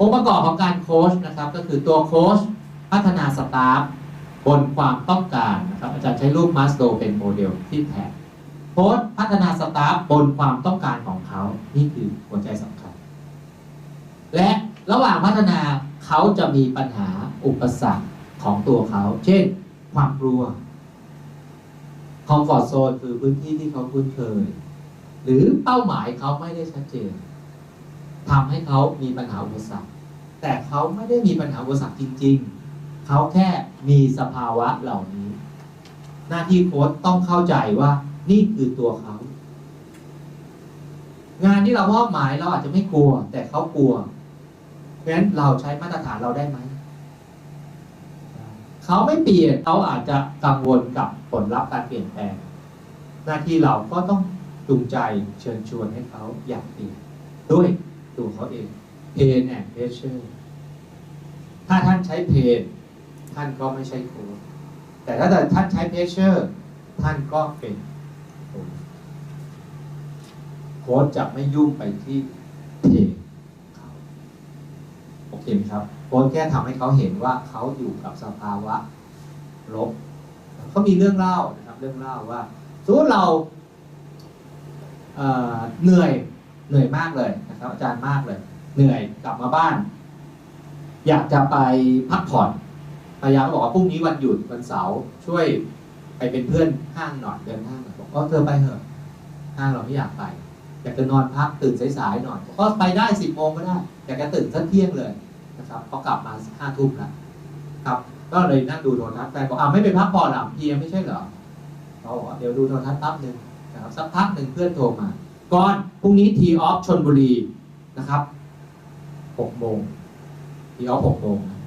องค์ประกอบของการโค้ชนะครับ ก็คือตัวโค้ชพัฒนาสตาฟบนความต้องการนะครับอาจารย์ใช้รูปมาสโลเป็นโมเดลที่แทนโค้ชพัฒนาสตาฟบนความต้องการของเขานี่คือหัวใจสำคัญ และระหว่างพัฒนาเขาจะมีปัญหาอุปสรรคของตัวเขา เช่น ความกลัวคอมฟอร์ z โซนคือพื้นที่ที่เขาคุ้นเคย หรือเป้าหมายเขาไม่ได้ชัดเจน ทำให้เขามีปัญหาอุปสรรคแต่เขาไม่ได้มีปัญหาอุปสรรคจริง ๆ เขาแค่มีสภาวะเหล่านี้ หน้าที่โค้ชต้องเข้าใจว่านี่คือตัวเขา งานที่เรามอบหมายเราอาจจะไม่กลัว แต่เขากลัวเพราะฉะนั้นเราใช้มาตรฐานเราได้ไหมเขาไม่เปลี่ยนเขาอาจจะกังวลกับผลลัพธ์การเปลี่ยนแปลง หน้าที่เราก็ต้องจูงใจเชิญชวนให้เขาอยากเปลี่ยนด้วย ตัวเขาเอง pain and pressure ถ้าท่านใช้ pain ท่านก็ไม่ใช่โค้ชแต่ถ้าท่านใช้ pressure ท่านก็เป็นโค้ชโค้ชจะไม่ยุ่งไปที่ pain เขาโอเคไหมครับโค้ชแค่ทำให้เขาเห็นว่าเขาอยู่กับสภาวะลบเขามีเรื่องเล่านะครับ เรื่องเล่าว่าสมมติเราเหนื่อย เหนื่อยมากเลยนะครับอาจารย์มากเลย เหนื่อยกลับมาบ้าน อยากจะไปพักผ่อนภรรยาก็บอกว่าพรุ่งนี้วันหยุดวันเสาร์ช่วยไปเป็นเพื่อนห้างหน่อยเดินห้างหน่อยบอกก็เธอไปเถอะห้างเราไม่อยากไปอยากจะนอนพักตื่นสายๆหน่อยก็ไปได้สิบโมงก็ได้อยากจะตื่นสักเที่ยงเลยนะครับพอกลับมาห้าทุ่มแล้วครับ ก็เลยนั่งดูโทรทัศน์แฟนบอกอ่าไม่ไปพักผ่อนหรอเพียไม่ใช่เหรอเราบอกว่าเดี๋ยวดูโทรทัศน์แป๊บหนึ่งนะครับสักพักหนึ่งเพื่อนโทรมา ก่อนพรุ่งนี้ทีออฟชนบุรีนะครับหกโมงทีออฟหกโมงนะ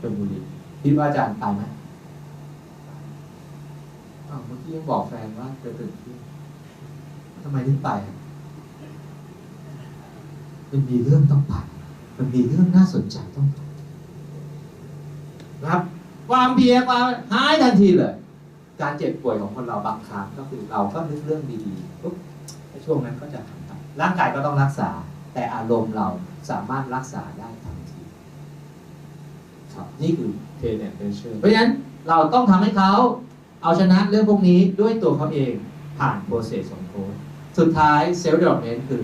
ชนบุรีคิดว่าอาจารย์ไปไหมอ้าวเมื่อกี้ยังบอกแฟนว่าจะตื่นเที่ยงทำไมถึงไปอะมันมีเรื่องต้องไปมันมีเรื่องน่าสนใจต้องไปนะครับ ความเพลียความหายทันทีเลย การเจ็บป่วยของคนเราบางครั้งก็คือเราก็นึกเรื่องดีๆปุ๊บ ในช่วงนั้นก็จะหายไปร่างกายก็ต้องรักษา แต่อารมณ์เราสามารถรักษาได้ทันทีครับนี่คือเทนเนตเชอร์เพราะฉะนั้นเราต้องทำให้เขาเอาชนะเรื่องพวกนี้ด้วยตัวเขาเองผ่านโปรเซสของโค้ชสุดท้ายเซลล์เดเวล p เมนต์คือ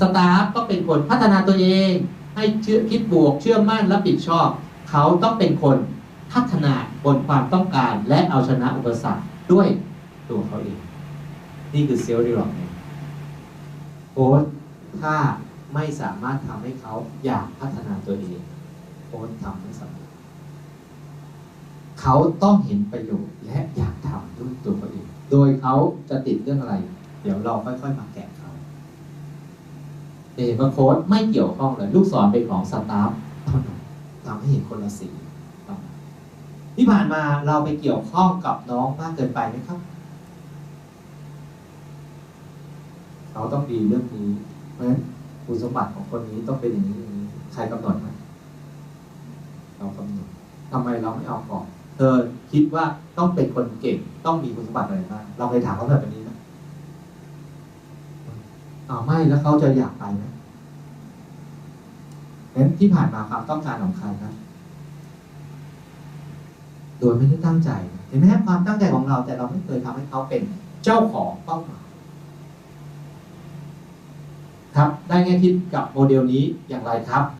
สตาฟก็เป็นคนพัฒนาตัวเอง ให้เชื่อคิดบวกเชื่อมั่นรับผิดชอบ เขาต้องเป็นคนพัฒนาบนความต้องการและเอาชนะอุปสรรคด้วยตัวเขาเอง นี่คือเซลล์เดเวล p เมนต์ โค้ชถ้าไม่สามารถทำให้เขาอยากพัฒนาตัวเองโค้ชทำไม่สำเร็จเขาต้องเห็นประโยชน์และอยากทำด้วยตัวเขาเอง โดยเขาจะติดเรื่องอะไร เดี๋ยวเราค่อยๆมาแกะเขาเห็นว่าโค้ดไม่เกี่ยวข้องเลย ลูกศรเป็นของสตาฟเท่านั้นทำให้เห็นคนละสีที่ผ่านมาเราไปเกี่ยวข้องกับน้องมากเกินไปไหมครับ เขาต้องดีเรื่องนี้ เพราะฉะนั้นคุณสมบัติของคนนี้ต้องเป็นอย่างนี้อย่างนี้ใครกำหนดไหมเรากำหนดทำไมเราไม่เอาก่อนเธอคิดว่าต้องเป็นคนเก่ง ต้องมีคุณสมบัติอะไรบ้างเราเคยถามเขาแบบนี้ไหมอ๋อไม่แล้วเขาจะอยากไปไหมงั้นที่ผ่านมาความต้องการของใครครับโดยไม่ได้ตั้งใจเห็นไหมครับความตั้งใจของเราแต่เราไม่เคยทำให้เขาเป็นเจ้าของเป้าหมาย ครับได้แง่คิดกับโมเดลนี้อย่างไรครับ